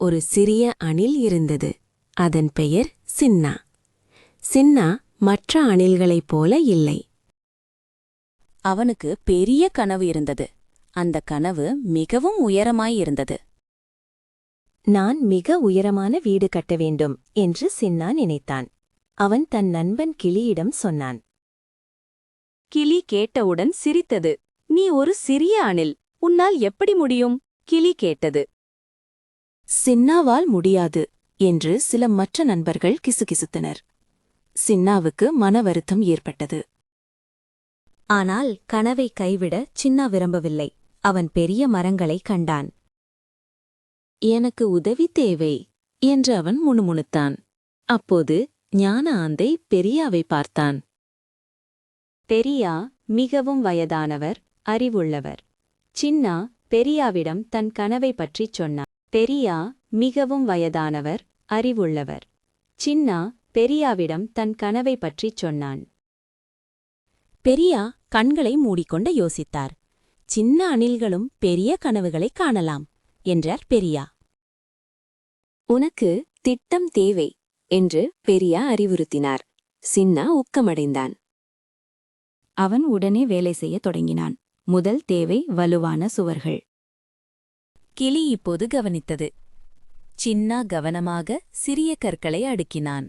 ஒரு சிறிய அணில் இருந்தது. அதன் பெயர் சின்னா. சின்னா மற்ற அணில்களைப் போல இல்லை. அவனுக்கு பெரிய கனவு இருந்தது. அந்த கனவு மிகவும் உயரமாயிருந்தது நான் மிக உயரமான வீடு கட்ட வேண்டும் என்று சின்னா நினைத்தான். அவன் தன் நண்பன் கிளியிடம் சொன்னான். கிளி கேட்டவுடன் சிரித்தது. நீ ஒரு சிறிய அணில். உன்னால் எப்படி முடியும்? கிளி கேட்டது. சின்னாவால் முடியாது என்று சில மற்ற நண்பர்கள் கிசுகிசுத்தனர். சின்னாவுக்கு மன வருத்தம் ஏற்பட்டது. ஆனால் கனவை கைவிட சின்னா விரும்பவில்லை. அவன் பெரிய மரங்களைக் கண்டான். எனக்கு உதவி தேவை என்று அவன் முணுமுணுத்தான். அப்போது ஞான ஆந்தை பெரியாவை பார்த்தான். பெரியா மிகவும் வயதானவர் அறிவுள்ளவர் சின்னா பெரியாவிடம் தன் கனவை பற்றிச் சொன்னார் பெரியா மிகவும் வயதானவர் அறிவுள்ளவர். சின்னா பெரியாவிடம் தன் கனவை பற்றிச் சொன்னான். பெரியா கண்களை மூடிக்கொண்டு யோசித்தார். சின்ன அணில்களும் பெரிய கனவுகளைக் காணலாம் என்றார் பெரியா. உனக்கு திட்டம் தேவை என்று பெரியா அறிவுறுத்தினார். சின்னா ஊக்கமடைந்தான் அவன் உடனே வேலை செய்யத் தொடங்கினான். முதல் தேவை வலுவான சுவர்கள். கிளி இப்போது கவனித்தது. சின்னா கவனமாக சிறிய கற்களை அடுக்கினான்.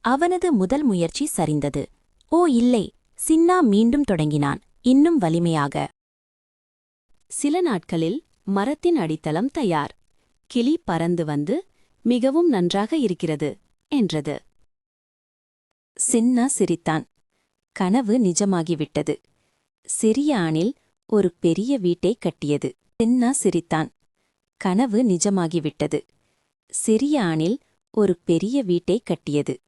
அவனது முதல் முயற்சி சரிந்தது. ஓ இல்லை. சின்னா மீண்டும் தொடங்கினான். இன்னும் வலிமையாக. சில நாட்களில் மரத்தின் அடித்தளம் தயார். கிளி பறந்து வந்து மிகவும் நன்றாக இருக்கிறது என்றது. சின்னா சிரித்தான். கனவு நிஜமாகிவிட்டது. சிறிய அணில் ஒரு பெரிய வீட்டைக் கட்டியது. சின்னா சிரித்தான். கனவு நிஜமாகிவிட்டது. சிறிய அணில் ஒரு பெரிய வீட்டைக் கட்டியது.